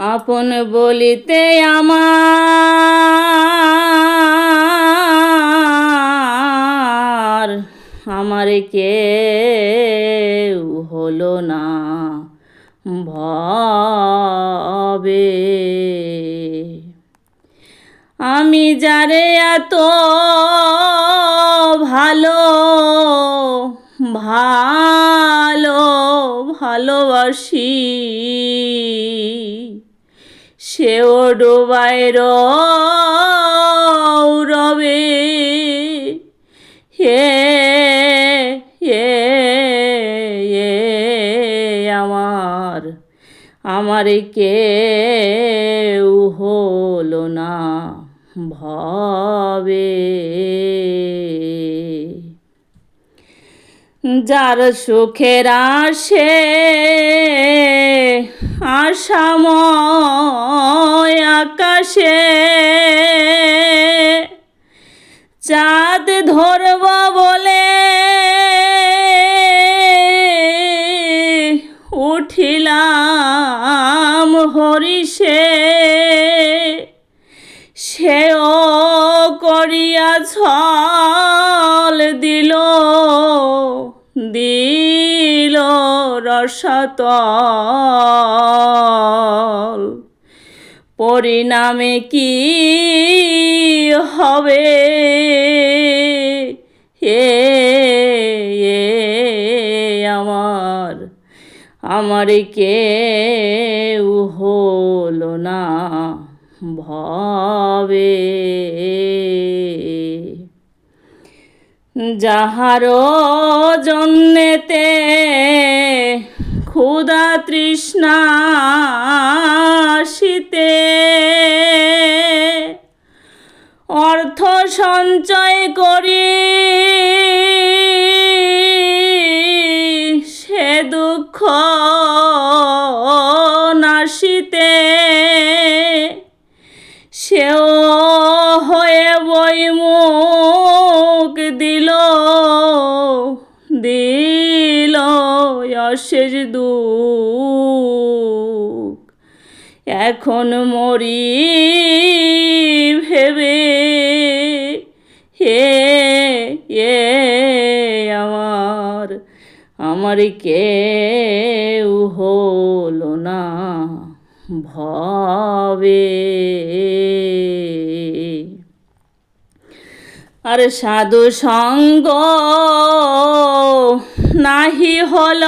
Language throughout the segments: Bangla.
আপন বলিতে আমার আমার কেউ হলো না। ভবে আমি যারে এত ভালো ভালো ভালোবাসি। সেও ডোবায় রবে। হে হে আমার আমার কেউ হলো না ভবে। যার সুখের আসে আশাময় আকাশে। চাঁদ ধরব বলে উঠিলাম হরিষে। সেও করিয়া ছল দিল দিল রসতল। পরিণামে কি হবে? হে, এ, আমার আমার কেউ হলো না ভবে। যাহারও জন্যেতে ক্ষুধা তৃষ্ণা শীতে অর্থ সঞ্চয় করি সে দুঃখ নাশিতে সেও হয়ে বইমুখ দিল দিল অশেষ দুঃখ। এখন মরি ভেবে হে, এ, আমার আমার কেউ হলো না ভবে। আর সাধু সঙ্গ নাহি হল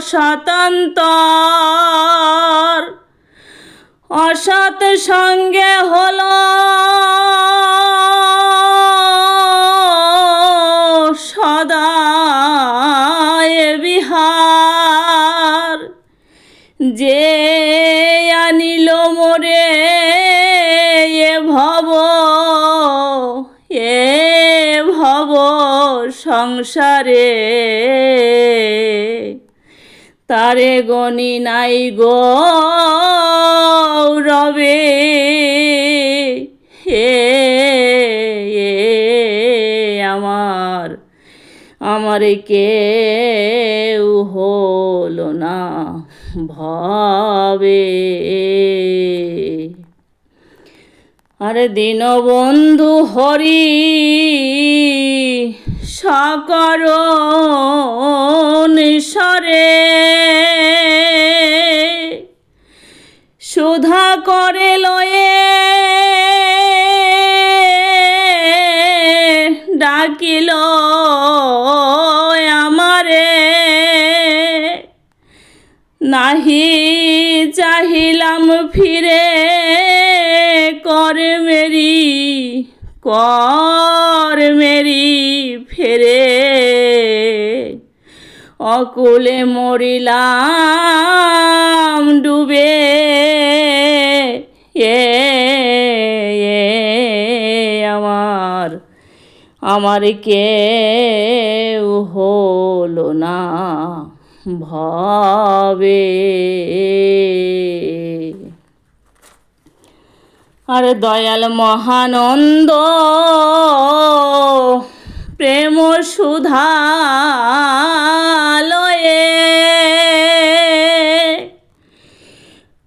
স্বতন্ত্র অসৎ সঙ্গে হল। সদায় বিহার। যে আনিল মোরে এ ভব এ ভব সংসারে। তারে গণি নাই গো রবে। হে আমার আমার কেউ হলো না ভাবে। আরে দীনবন্ধু হরি সকর নিঃসরে সুধা করে লয়ে ডাকিল আমারে। নাহি চাহিলাম ফিরে কর মেরি কর মেরি। ফেরে অকুলে মরিলাম ডুবে। এ এ, আমার আমার কে হলো না ভবে। আর দয়াল মহানন্দ প্রেম সুধালয়ে।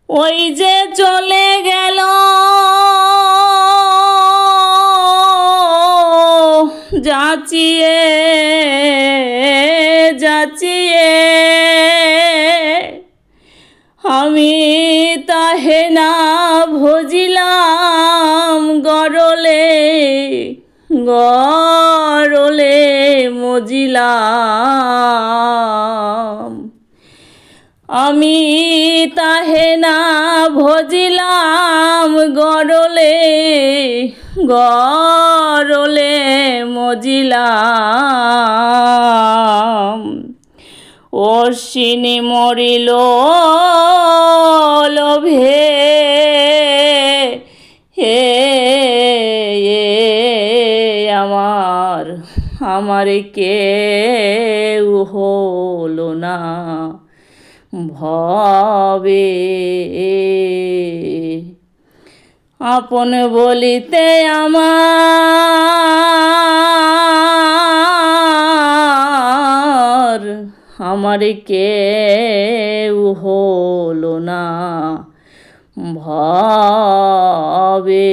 ওই যে চলে গেল। যাচিয়ে যাচিয়ে। আমি তাহে না গরলে মজিলাম। আমি তাহে না ভজিলাম গরলে গরলে মজিলাম। অশ্বিনী মরিল আমার কেউ হলো না ভবে আপন বলিতে আমার আমার কেউ হলো না ভবে